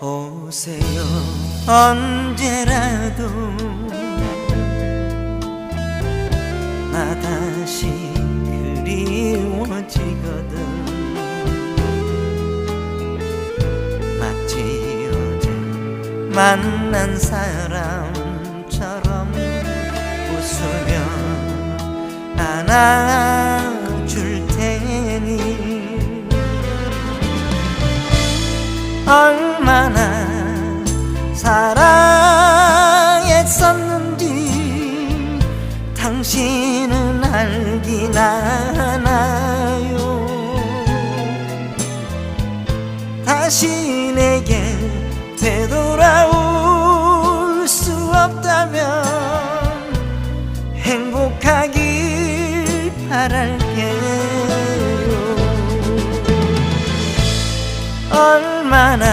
오세요. 언제라도 나 다시 그리워지거든. 마치 어제 만난 사람처럼 웃으며 안아 사랑했었는지 당신은 알긴 하나요? 다시 내게 되돌아올 수 없다면 행복하길 바랄게요. 얼마나